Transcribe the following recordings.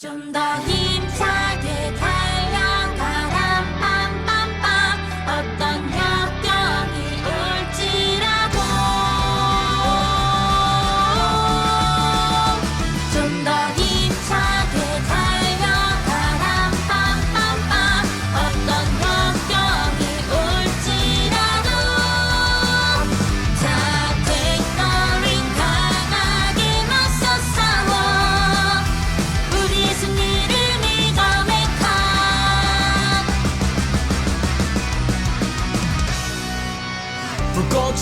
좀더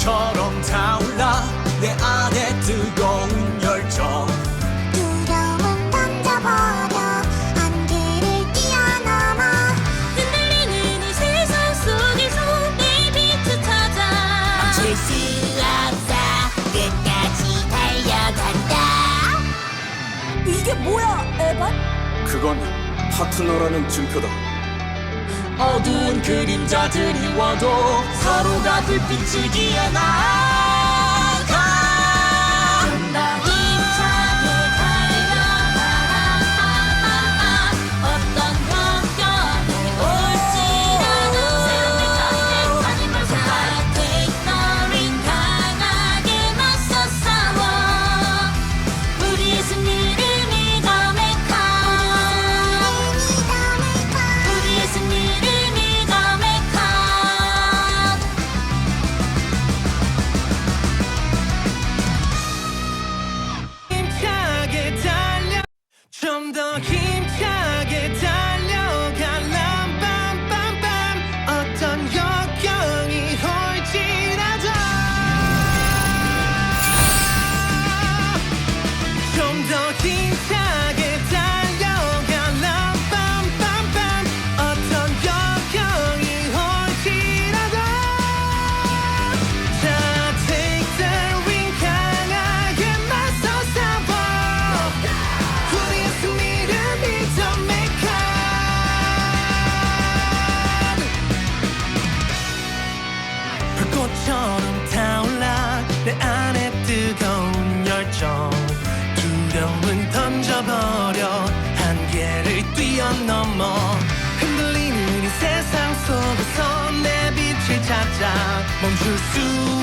불처럼 타올라 내 안에 뜨거운 열정. 두려움 던져버려 안개를 뛰어넘어 흔들리는 이 세상 속에서 내 빛을 찾아 멈출 수 없어. 끝까지 달려간다. 이게 뭐야 에반? 그건 파트너라는 증표다. 어두운 그림자들이 와도 서로가 불빛이기에 나. 좀더 긴 梦之宿